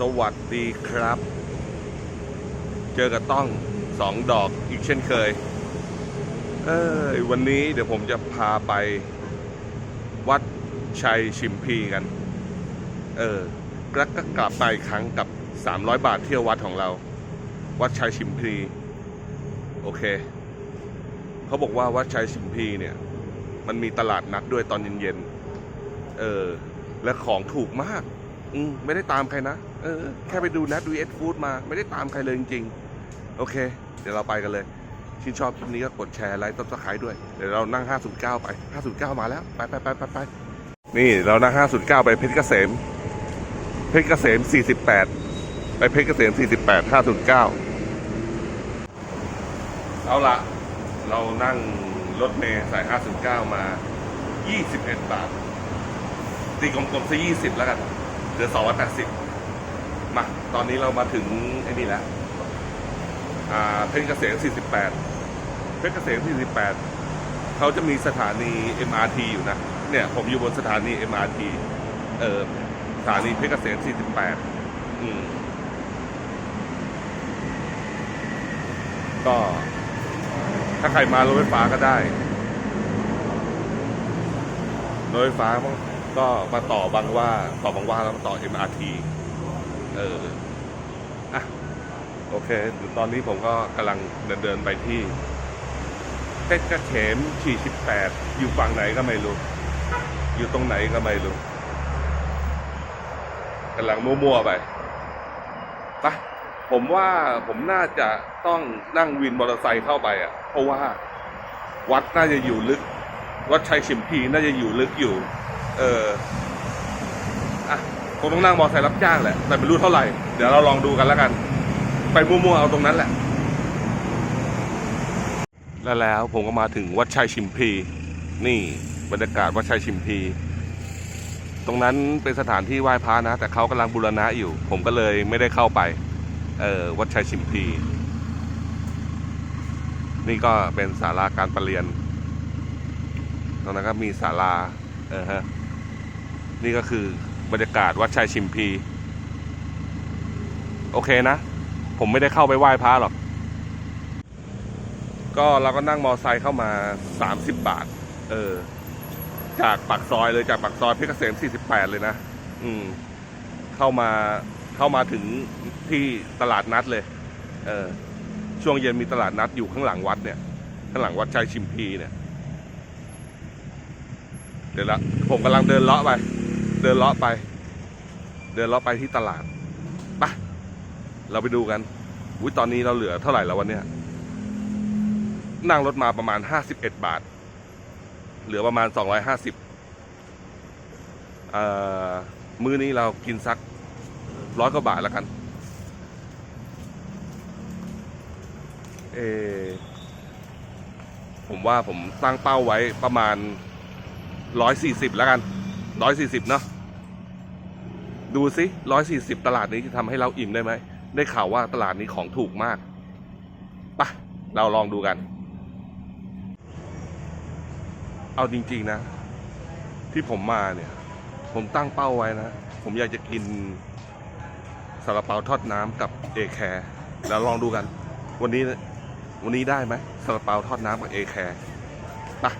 สวัสดีครับ เจอกับต้องสองดอกอีกเช่นเคย เออวันนี้เดี๋ยวผมจะพาไป วัดชัยชิมพีกัน เออแล้วก็กลับมาอีกครั้งกับ 300 บาทเที่ยววัดของเรา วัดชัยชิมพี โอเค เขาบอกว่าวัดชัยชิมพีเนี่ย มันมีตลาดนัดด้วยตอนเย็นๆ เออ และของถูกมาก อืมไม่ได้ตามใครนะ เออ แค่ไปดูนัดดูเอสฟู้ดมาไม่ได้ตามใครเลยจริงๆ โอเค เดี๋ยวเราไปกันเลยชื่นชอบคลิปนี้ก็กดแชร์ไลค์ต้นสไครด้วย เดี๋ยวเรานั่ง 509 ไป 509 มาแล้ว ไปไปไปไปไปนี่เรานั่ง 509 ไปเพชรเกษม เพชรเกษม 48 ไปเพชรเกษม 48 509 เอาละเรานั่งรถเมล์สาย 509 มา 21 บาท ตีกลมๆซะ20 แล้วกันเหลือ280 มาตอนนี้เรามาถึงไอ้นี่แล้วอ่าเพชรเกษม48 เพชรเกษม48 เขาจะมีสถานี MRT อยู่นะ เนี่ย ผมอยู่บนสถานี MRT เออสถานีเพชรเกษม48 อืมก็ถ้าใครมารถไฟฟ้าก็ได้รถไฟฟ้าก็มาต่อบางว่าต่อบางว่าแล้วมาต่อ MRT เอออะโอเคตอนนี้ผมก็กำลังเดินเดินไปที่เพชรเกษม48 อยู่ฝั่งไหนก็ไม่รู้ อยู่ตรงไหนก็ไม่รู้กำลังมั่วๆไปไปะผมว่าผมน่าจะต้องนั่งวินมอเตอร์ไซค์เข้าไปอะ เพราะว่าวัดน่าจะอยู่ลึก วัดชัยชิมพีน่าจะอยู่ลึกอยู่ เออ คงต้องนั่งมอเตอร์ไซค์รับจ้างแหละ แต่ไม่รู้เท่าไหร่ เดี๋ยวเราลองดูกันแล้วกัน ไปมั่วๆเอาตรงนั้นแหละ แล้วแล้วผมก็มาถึงวัดชัยชิมพี นี่บรรยากาศวัดชัยชิมพี ตรงนั้นเป็นสถานที่ไหว้พระนะ แต่เขากำลังบูรณะอยู่ ผมก็เลยไม่ได้เข้าไป เออวัดชัยชิมพี นี่ก็เป็นศาลาการประเรียน ตรงนั้นก็มีศาลา เออฮะ นี่ก็คือ บรรยากาศวัดชัยชิมพี โอเคนะ ผมไม่ได้เข้าไปไหว้พระหรอก ก็เราก็นั่งมอไซค์เข้ามา 30 บาท เออ จากปากซอยเลยจากปากซอยเพชรเกษม 48 เลยนะ อืม เข้ามาเข้ามาถึงที่ตลาดนัดเลย เออ ช่วงเย็นมีตลาดนัดอยู่ข้างหลังวัดเนี่ย ข้างหลังวัดชัยชิมพีเนี่ย เดี๋ยวละผมกำลังเดินเลาะไป เดินเลาะไป เดินเลาะไปที่ตลาดไปเราไปดูกันอุ้ยตอนนี้เราเหลือเท่าไหร่แล้ววันเนี้ยนั่งรถมาประมาณห้าสิบเอ็ดบาท เหลือประมาณสองร้อยห้าสิบมื้อนี้เรากินสักร้อยกว่าบาทแล้วกัน เออผมว่าผมตั้งเป้าไว้ประมาณร้อยสี่สิบแล้วกัน ร้อยสี่สิบเนาะดูสิร้อยสี่สิบตลาดนี้จะทำให้เราอิ่มได้ไหม ได้ข่าวว่าตลาดนี้ของถูกมากปะเราลองดูกัน เอาจริง ๆนะ ที่ผมมาเนี่ย ผมตั้งเป้าไว้นะ ผมอยากจะกินซาลาเปาทอดน้ำกับเอแคร์แล้วลองดูกัน วันนี้วันนี้ได้ไหมซาลาเปาทอดน้ำกับเอแคร์ปะ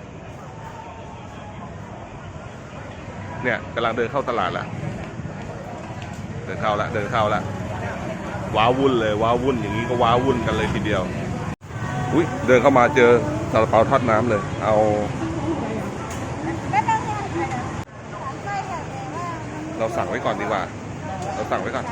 เนี่ยกำลังเดินเข้าตลาดล้วเดินเข้าละเดินเข้าละว้าวุ่นเลยว้าวุ่นอย่างนี้ก็ว้าวุ่นกันเลยทีเดียวอุ้ยเดินเข้ามาเจอซาลาเปาทอดน้ำเลย เอาเราสั่งไว้ก่อนดีกว่า เราสั่งไว้ก่อน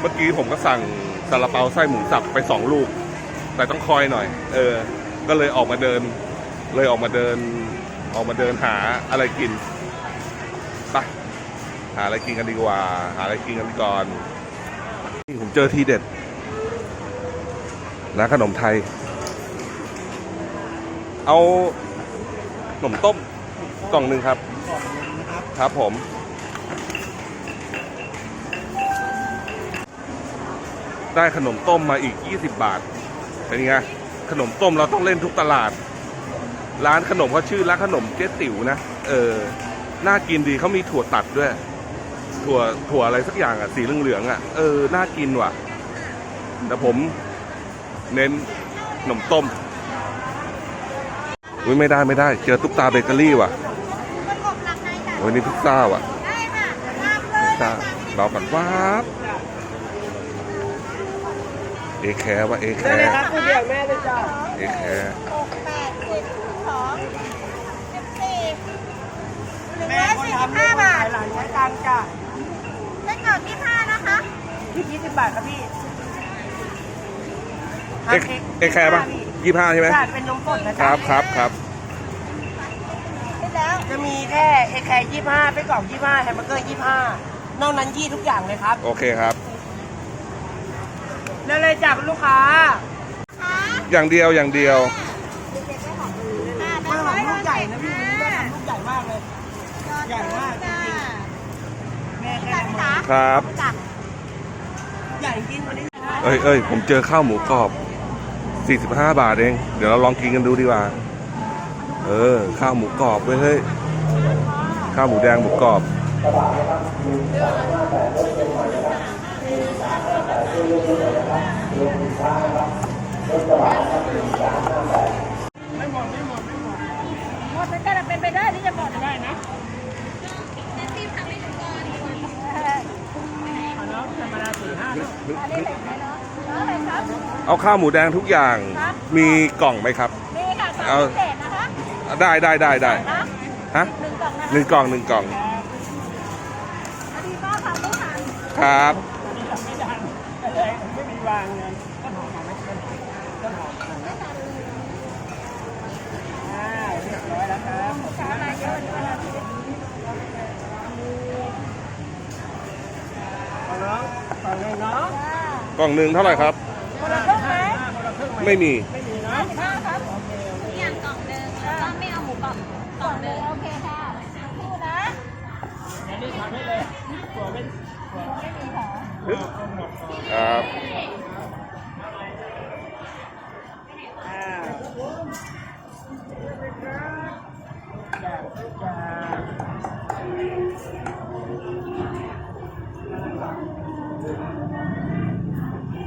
เมื่อกี้ผมก็สั่งซาลาเปาไส้หมูสับไปสองลูก แต่ต้องคอยหน่อย เออ ก็เลยออกมาเดิน เลยออกมาเดิน ออกมาเดินหาอะไรกินไปหาอะไรกินกันดีกว่า หาอะไรกินกันก่อนนี่ผมเจอทีเด็ดร้านขนมไทย เอาขนมต้มกล่องหนึ่งครับ ครับผม ได้ขนมต้มมาอีก 20 บาท เป็นไง ขนมต้มเราต้องเล่นทุกตลาด ร้านขนมเขาชื่อร้านขนมเจ๊ติ๋วนะ เออ น่ากินดีเขามีถั่วตัดด้วย ถั่ว ถั่วอะไรสักอย่างอะ สีเหลืองๆอะ เออ น่ากินว่ะ แต่ผมเน้นขนมต้มอุ้ยไม่ได้ไม่ได้ เจอตุ๊กตาเบเกอรี่ว่ะมันกบหลังในจ้ะโอ้ยนี่พิซซ่าว่ะได้ค่ะตามเลพิซยซ่าเราก่อนว้าบ เอแคร์ว่ะเอแคได้เลยร์ครับคุณเดียวแม่เลยจ้าเอแคร์หกแปดสิบสองสิบสี่หนึ่งแม่ร้อยคนสี่สิบทำห้าลูกบาขาทยหลานใช้ตังค์จ้าเส้นกรอบยี่ห้านะคะยี่สิบบาทครับพี่เอเอแคร์ป่ะยี่ห้าใช่ไหมใช่เป็นนมสดนะคจ๊ะรับครับครับได้แล้วจะมีแค่เอแคร์ยี่ห้าไปกล่องยี่ห้าแฮมเบอร์เกอร์ยี่ห้านอกนั้นยี่ทุกอย่างเลยครับ โอเคครับ นั่นเลยจ้าคุณลูกค้าค่ะอย่างเดียวอย่างเดียวแม่หอมลูกใหญ่นะพี่วันนี้แม่ทำลูกใหญ่มากเลย ใหญ่มากจริงแม่แค่จ้าทำจ๋าครับจ้ะใหญ่จริงวันนี้เอ้ยเอ้ยผมเจอข้าวหมูกรอบ 45 บาทเอง เดี๋ยวเราลองกินกันดูดีกว่า เออ ข้าวหมูกรอบเว้ยเฮ้ย ข้าวหมูแดงหมูกรอบ หมดเป็นกันเป็นไปได้ที่จะหมดได้นะเอาเนาะธรรมดาสี่ห้าอันนี้เหล็กไหมเนาะอะไรครับเอาข้าวหมูแดงทุกอย่างครับมีกล่องไหมครับมีค่ะสามเอาพิเศษนะคะได้ได้ได้ได้นะฮะหนึ่งกล่องนะคะหนึ่งกล่องหนึ่งกล่อง อันนี้ก็ทำไม่ทัน ครับไม่ดัน ไม่มีวางเงินต้นหอมหอมไหมต้นหอมต้นหอมอ่าเรียบร้อยแล้วครับขอบคุณอะไรเยอะด้วยนะเอาเนาะต่อเลยเนาะกล่องหนึ่งเท่าไหร่ครับ คนละครึ่งไหมคนละครึ่งไหมไม่มีไม่มีเนาะห้าครับอย่างกล่องหนึ่งแล้วก็ไม่เอาหมูกรอบกล่องหนึ่งโอเคค่ะคู่นะเดี๋ยวนี้ทำให้เลยตัวไม่ตัวไม่มีค่ะครับ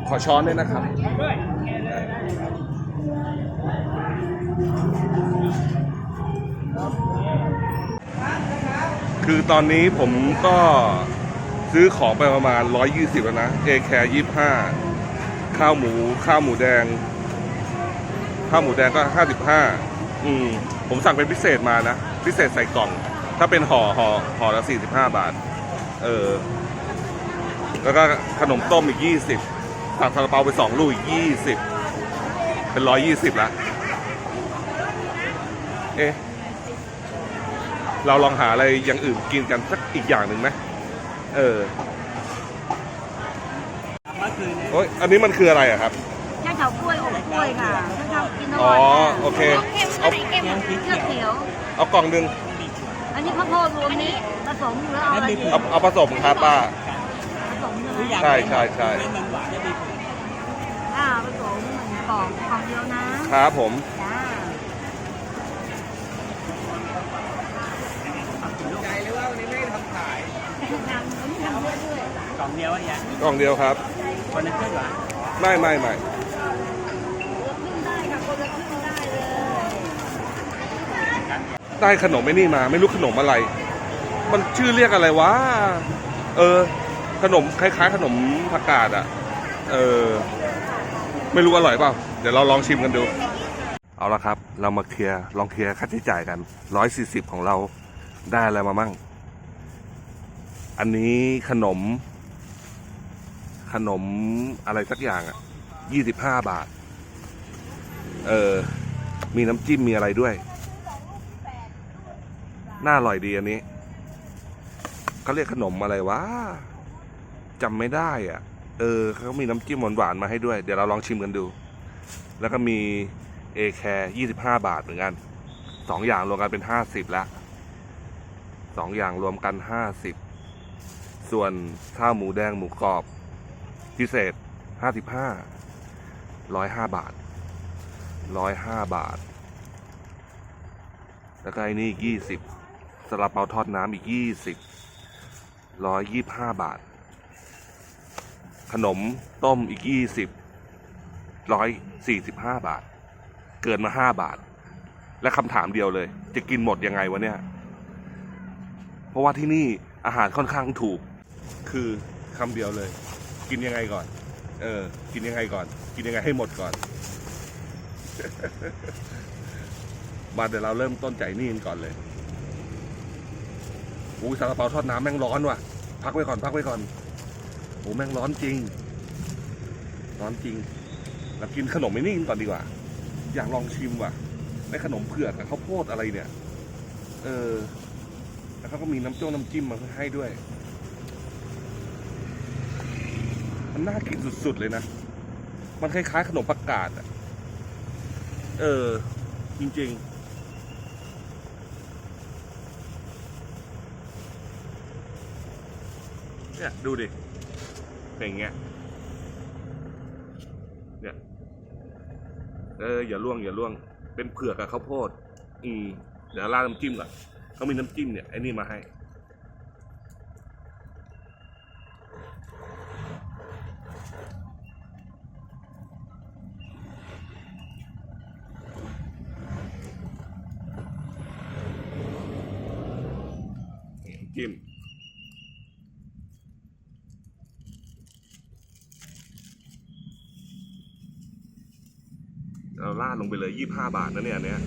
ขอช้อนด้วยนะครับคือตอนนี้ผมก็ซื้อของไปประมาณ 120แล้วนะเอแคร์25ข้าวหมู ข้าวหมูแดง ข้าวหมูแดงก็ 55 อืม ผมสั่งเป็นพิเศษมานะ พิเศษใส่กล่อง ถ้าเป็นห่อห่อห่อละ 45 บาท เออ แล้วก็ขนมต้มอีก 20 สั่งซาลาเปาไป2ลูกอีก20เป็น120ละเอ๊ะเราลองหาอะไรอย่างอื่นกินกันสักอีกอย่างหนึ่งไหมเออเมื่อคืนนี้โอ้ยอันนี้มันคืออะไรอะครับแค่เฉากล้วยอบกล้วยค่ะแค่เฉากินออ๋ร่ออยโอเค เอาเอาเค็มอันไหนเค็มเลือกเขียวเอากล่องหนึ่งอันนี้ข้าวโพดรวมนี้ผสมแล้วเอาอะไรดีเอาเอาผสมครับป้า ผสมเลยใช่ใช่ใช่ ไม่มันหวานได้ดีอ่าผส มหนึ่งกล่องกล่องเดียวนะครับผมจ้าใจหรือว่าวันนี้ไม่ทำขายทำอันนี้ทำเรื่อยกล่องเดียวอะยะกล่องเดียวครับคนละครึ่งเหรอไม่ไม่ไม่ๆคนละครึ่งได้ค่ะคนละครึ่งได้เลยได้ขนมไอ้นี่มา ไม่รู้ขนมอะไร มันชื่อเรียกอะไรวะ เออ ขนมคล้ายๆ ขนมผักกาดอะเออ ไม่รู้อร่อยเปล่า เดี๋ยวเราลองชิมกันดู เอาละครับ เรามาเคลียร์ลองเคลียร์ค่าใช้จ่ายกันร้อยสี่สิบของเราได้อะไรมามั่ง อันนี้ขนม ขนมอะไรสักอย่างอะยี่สิบห้าบาท เออ มีน้ำจิ้มมีอะไรด้วย น่าอร่อยดีอันนี้เขาเรียกขนมอะไรวะจำไม่ได้อะ เออเขามีน้ำจิ้มหวานๆมาให้ด้วย เดี๋ยวเราลองชิมกันดู แล้วก็มีเอแคร์ยี่สิบห้าบาทเหมือนกันสองอย่างรวมกันเป็นห้าสิบล้วสองอย่างรวมกันห้าสิบส่วนข้าวหมูแดงหมูกรอบ พิเศษห้าสิบห้าร้อยห้าบาทร้อยห้าบาท แล้วก็ไอ้นี่ยี่สิบสลับเปาทอดน้ำอีกยี่สิบร้อยยี่บห้าบาท ขนมต้มอีกยี่สิบร้อยสี่สิบห้าบาท เกินมาห้าบาท และคำถามเดียวเลย จะกินหมดยังไงวะเนี่ย เพราะว่าที่นี่อาหารค่อนข้างถูก คือคำเดียวเลย กินยังไงก่อน เออ กินยังไงก่อน กินยังไงให้หมดก่อน มาเดี๋ยวเราเริ่มต้นใจนี่กันก่อนเลยอุ้ยซาลาเปาทอดน้ำแม่งร้อนว่ะ พักไว้ก่อน พักไว้ก่อน โอ้แม่งร้อนจริง ร้อนจริงเรากินขนมไอ้นี่กันก่อนดีกว่า อยากลองชิมว่ะไอ้ขนมเผือกกับข้าวโพดอะไรเนี่ย เออ แล้วเขาก็มีน้ำจ้งน้ำจิ้มมาให้ด้วย มันน่ากินสุดๆเลยนะ มันคล้ายๆขนมปักกาดอะเออ จริงๆเนี่ยดูดิ อย่างเงี้ยเนี่ยเอออย่าล่วงอย่าล่วง เป็นเผือกกับข้าวโพด อืมเดี๋ยวราดน้ำจิ้มก่อนเขามีน้ำจิ้มเนี่ยไอ้นี่มาให้ จิ้ม เรา ลงไปเลยยี่ห้าบาทนะเนี่ยอันเนี้ย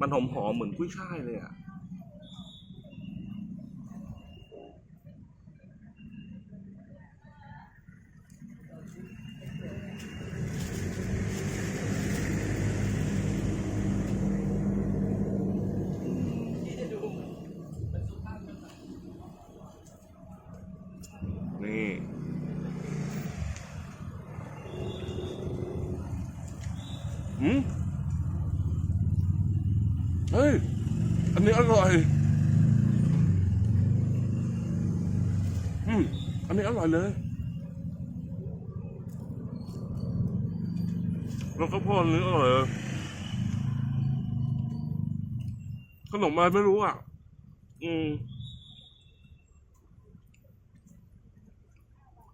มันหอมหอมๆเหมือนกุ้ยช่ายเลยอะ นี่ หืม เฮ้ย อันนี้อร่อย อืม อันนี้อ ร่อยเลยแล้วก็พอดอันนี้อร่อยเลยขนมอะไรไม่รู้อะ อืม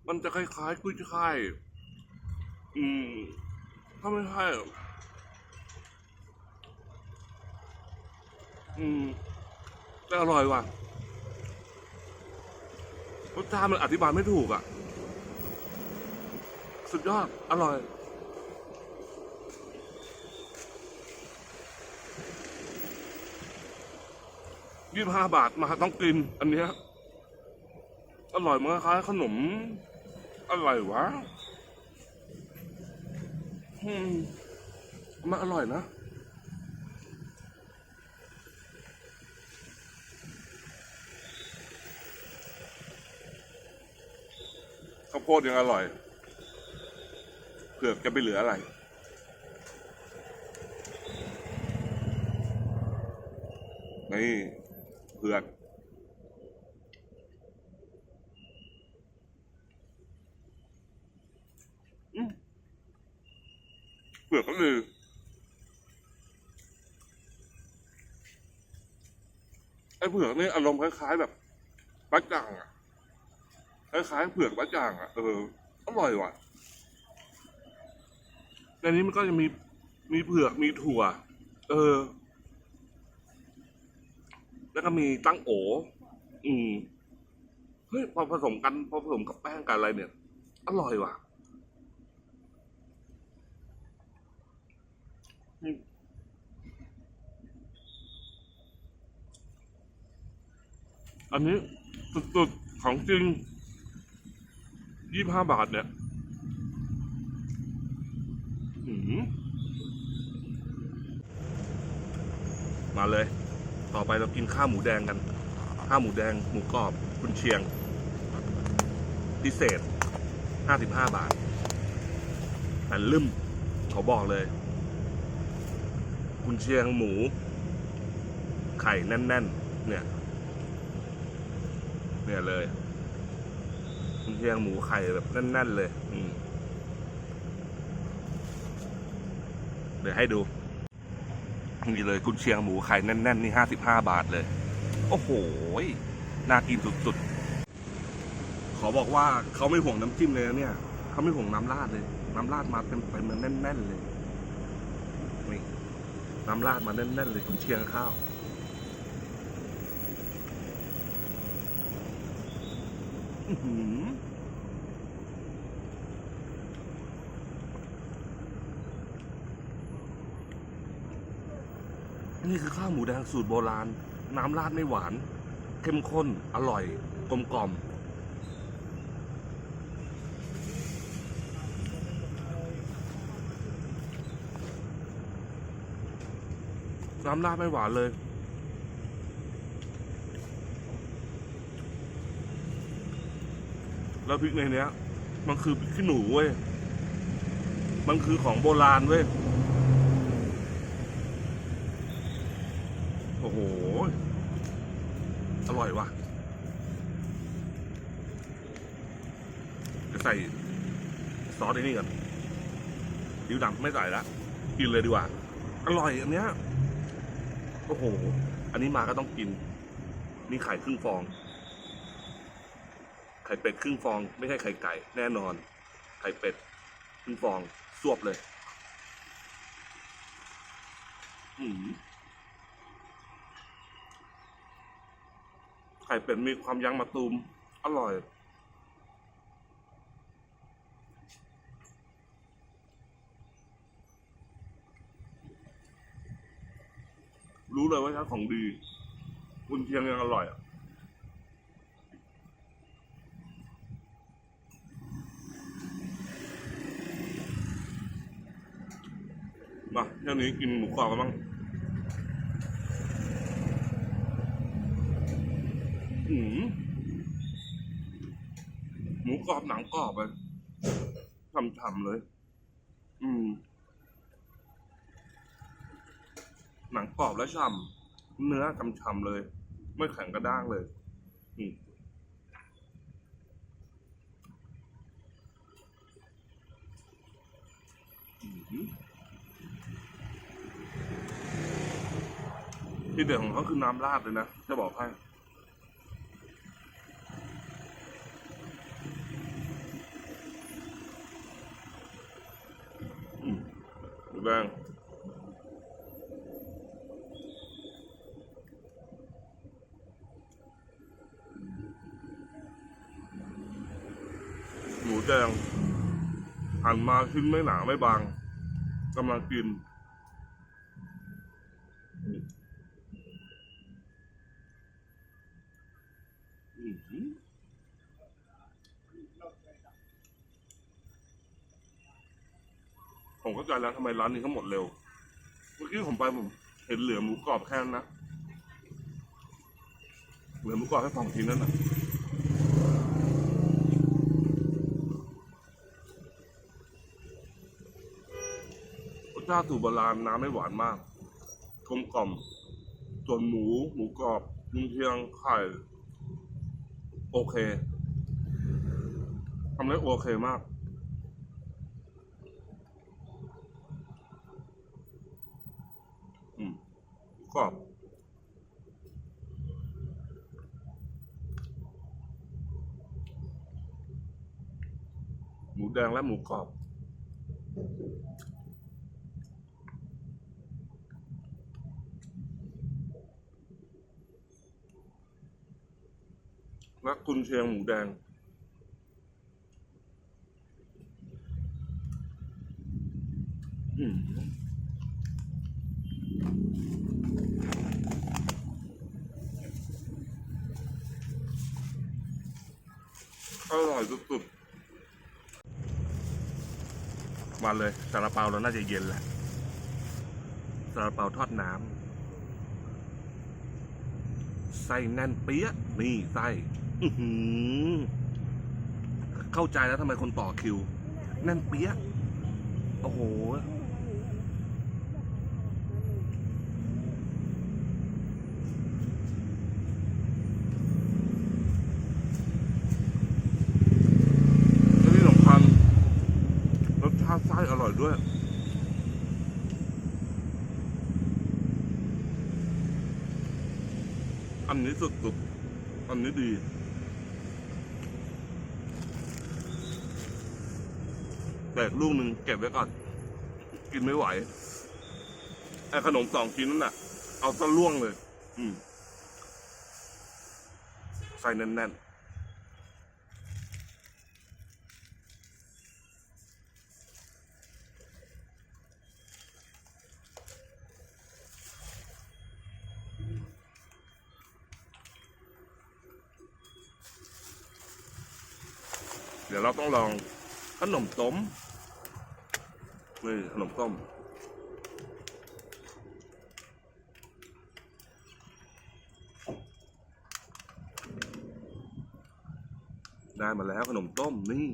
มันจะคล้ายๆกุ้ยช่าย อืม ถ้าไม่ใช่อืมแต่อร่อยว่ะ รสชาติมันอธิบายไม่ถูกอะ สุดยอด อร่อย ยี่สิบห้าบาทมาต้องกิน อันเนี้ย อร่อยมันคล้ายขนมอะไรวะมันอร่อยนะ ข้าวโพดยังอร่อย เผือกจะไปเหลืออะไร นี่เผือกเผือกก็คือไอ้เผือกนี่อารมณ์คล้ายๆแบบปัจจังอะ คล้ายๆเผือกปัจจังอะเอออร่อยว่ะในนี้มันก็จะมีมีเผือกมีถั่ว เออ แล้วก็มีตั้งโออืมเฮ้ยพอผสมกันพอผสมกับแป้งกันอะไรเนี่ย อร่อยว่ะอันนี้สุดๆของจริง ยี่ห้าบาทเนี่ยมาเลย ต่อไปเรากินข้าวหมูแดงกัน ข้าวหมูแดง หมูกรอบ คุณเชียง พิเศษห้าสิบห้าบาทแต่ลืมเขาบอกเลย คุณเชียงหมู ไข่แน่น ๆ เนี่ย เนี่ยเลย คุณเชียงหมูไข่แบบแน่นๆเลย อืมเดี๋ยวให้ดู นี่เลยคุณเชียงหมูไข่แน่นๆนี่ห้าสิบห้าบาทเลย โอ้โห น่ากินสุดๆ ขอบอกว่าเขาไม่ห่วงน้ำจิ้มเลยนะเนี่ย เขาไม่ห่วงน้ำราดเลย น้ำราดมาเต็มเต็มๆแน่นๆเลย นี่ น้ำราดมาแน่นๆเลย คุณเชียงข้าว อื้อหือ นี่คือข้าวหมูแดงสูตรโบราณ น้ำราดไม่หวาน เข้มข้น อร่อย กลมกล่อมน้ำราดไม่หวานเลย แล้วพริกในเนี้ย มันคือพริกขี้หนูเว้ย มันคือของโบราณเว้ย โอ้โห อร่อยว่ะ จะใส่ซอสไอ้นี่ก่อนดิวดำไม่ใส่ละกินเลยดีกว่า อร่อยอันเนี้ย โอ้โห อันนี้มาก็ต้องกิน นี่ไข่ครึ่งฟอง ไข่เป็ดครึ่งฟอง ไม่ใช่ไข่ไก่แน่นอน ไข่เป็ดครึ่งฟองสวบเลย อืมไข่เป็ดมีความยั้งมะตูม อร่อย รู้เลยว่าใช้ของดีคุณเชียงยังอร่อยอะ มาเที่ยวนี้กินหมูกรอบกันบ้างอืมหมูกรอบหนังกรอบเลยฉ่ำๆเลย อืม หนังกรอบและฉ่ำเนื้อฉ่ำเลย ไม่แข็งกระด้างเลย อืมอืม ที่เด็ดของเขาคือน้ำราดเลยนะ จะบอกให้อืมหมูแดงหมูแดงหั่นมาชิ้นไม่หนาไม่บางกำลังกินอืมอืม ผมก็ใจ แล้วทำไมร้านนี้เขาหมดเร็ว เมื่อกี้ผมไปผมเห็นเหลือหมูกรอบแค่นั้นนะเหลือหมูกรอบแค่สองชิ้นนั่นนะรสชาติสูตรโบราณน้ำไม่หวานมากกลมกล่อมส่วนหมูหมูกรอบกุนเชียงไข่โอเคทำได้โอเคมาก อืม กรอบหมูแดงและหมูกรอบ และกุนเชียงหมูแดงอืม อร่อยสุดๆมาเลยซาลาเปาเราน่าจะเย็นแล้วซาลาเปาทอดน้ำไส้แน่นเปี้ยะนี่ไส้เข้าใจแล้วทำไมคนต่อคิว แน่นเปี้ยะโอ้โห และที่สำคัญรสชาไส้อร่อยด้วย อันนี้สุดๆ อันนี้ดี แต่ลูกหนึ่งเก็บไว้ก่อน กินไม่ไหว ไอ้ขนมสองชิ้นนั่นน่ะ เอาซะล่วงเลย อืม ใส่แน่นๆ เดี๋ยวเราต้อง ลองขนมต้มนี่ขนมต้มได้มาแล้วขนมต้มนี่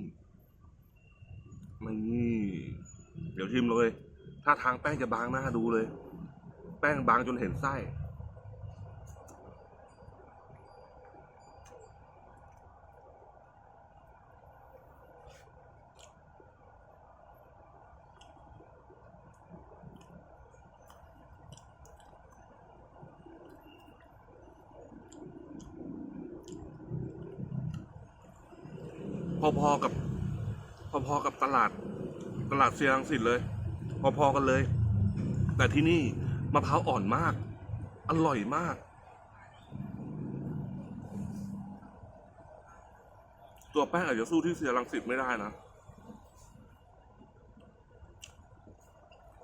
ไม่นี่เดี๋ยวชิมเลย ถ้าทางแป้งจะบางหน้าดูเลย แป้งบางจนเห็นไส้ พอๆกับ พอๆกับตลาดตลาดเซียรังสิตเลย พอๆกันเลย แต่ที่นี่มะพร้าวอ่อนมาก อร่อยมาก ตัวแป้งอาจจะสู้ที่เซียรังสิตไม่ได้นะ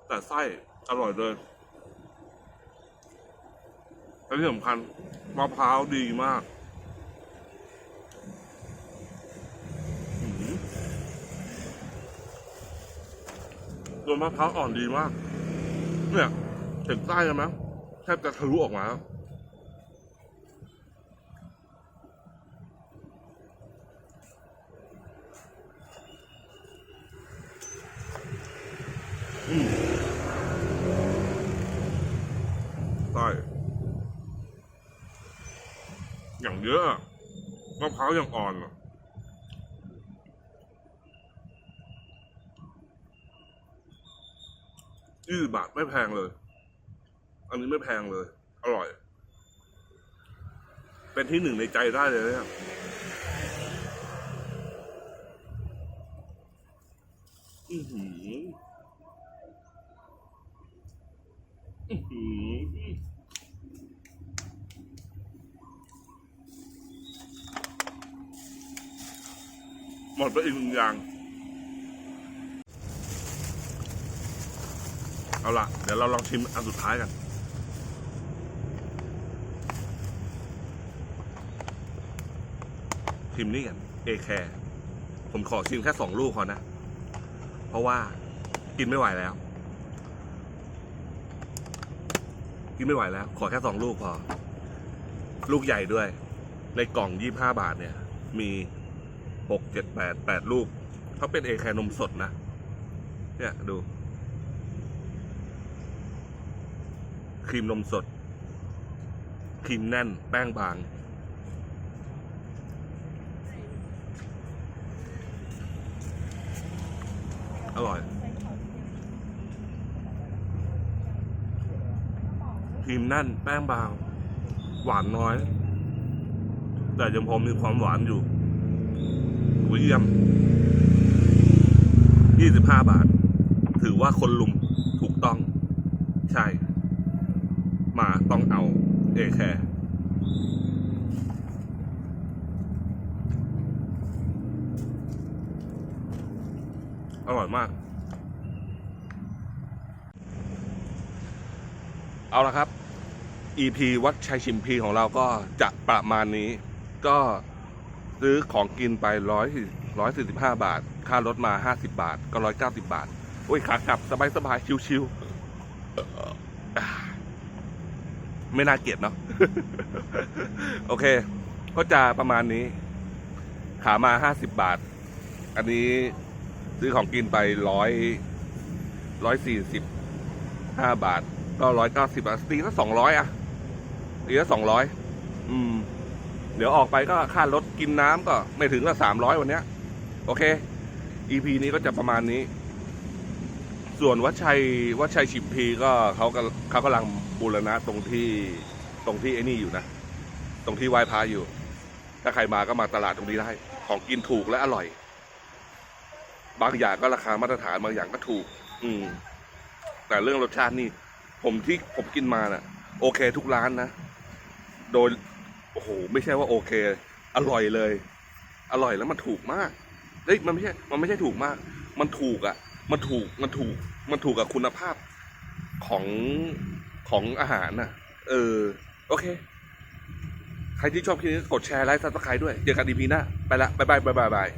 แต่ไส้อร่อยเลยและที่สำคัญมะพร้าวดีมาก อื้อหือ ตัวมะพร้าวอ่อนดีมาก เนี่ยเห็นไส้กันไหมแทบจะทะลุออกมาแล้วอืมไส้อย่างเยอะมะพร้าวอย่างอ่อนอะ ยี่สิบบาทไม่แพงเลย อันนี้ไม่แพงเลย อร่อย เป็นที่หนึ่งในใจได้เลยเนี่ยอือหืออื้อหือหมดไปอีกหนึ่งอย่าง เอาละเดี๋ยวเราลองชิมอันสุดท้ายกัน ชิมนี่กันเอแคร์ผมขอชิมแค่สองลูกพอนะ เพราะว่ากินไม่ไหวแล้ว กินไม่ไหวแล้ว ขอแค่สองลูกพอ ลูกใหญ่ด้วย ในกล่องยี่ห้าบาทเนี่ย มีหกเจ็ดแปดแปดลูกเขาเป็นเอแคร์นมสดนะ เนี่ยดู ครีมนมสด ครีมแน่น แป้งบาง อร่อย ครีมแน่น แป้งบาง หวานน้อย แต่ยังพอมีความหวานอยู่หัวเยี่ยม 25 บาท ถือว่าคนลุมถูกต้อง ใช่ มาต้องเอาเอแคร์อร่อยมาก เอาละครับ EP วัดชัยชิมพีของเราก็จะประมาณนี้ ก็ซื้อของกินไปร้อยร้อยสี่สิบห้าบาท ค่ารถมาห้าสิบาท ก็ร้อยเก้าสิบาท โอ้ยขากลับสบายสบายๆชิวๆ ไม่น่าเกลียดเนาะโอเค ก็จะประมาณนี้ ขามาห้าสิบบาท อันนี้ซื้อของกินไปร้อยร้อยสี่สิบห้าบาท ก็ร้อยเก้าสิบบาทตีละสองร้อยอะตีละสองร้อยอืม เดี๋ยวออกไปก็ค่ารถกินน้ำก็ไม่ถึงละสามร้อยวันเนี้ย โอเค EP นี้ก็จะประมาณนี้ ส่วนวัชัยวัชัยชิมพีก็เขาก็เขากำลัง บูรณะตรงที่ตรงที่ไอ้นี่อยู่นะ ตรงที่ไหว้พระอยู่ ถ้าใครมาก็มาตลาดตรงนี้ได้ ของกินถูกและอร่อย บางอย่างก็ราคามาตรฐานบางอย่างก็ถูก อืม แต่เรื่องรสชาตินี่ ผมที่ผมกินมาน่ะ โอเคทุกร้านนะ โดยโอ้โหไม่ใช่ว่าโอเค อร่อยเลย อร่อยแล้วมันถูกมากเฮ้ยมันไม่ใช่มันไม่ใช่ถูกมาก มันถูกอะ่ะ มันถูกมันถูก มันถูกกับคุณภาพของ ของอาหารน่ะเออ โอเค ใครที่ชอบคลิปนี้กดแชร์ไลค์ซับสไครต์ด้วย เจอกันดีพีหน้า ไปละบายบายบายบายบายบาย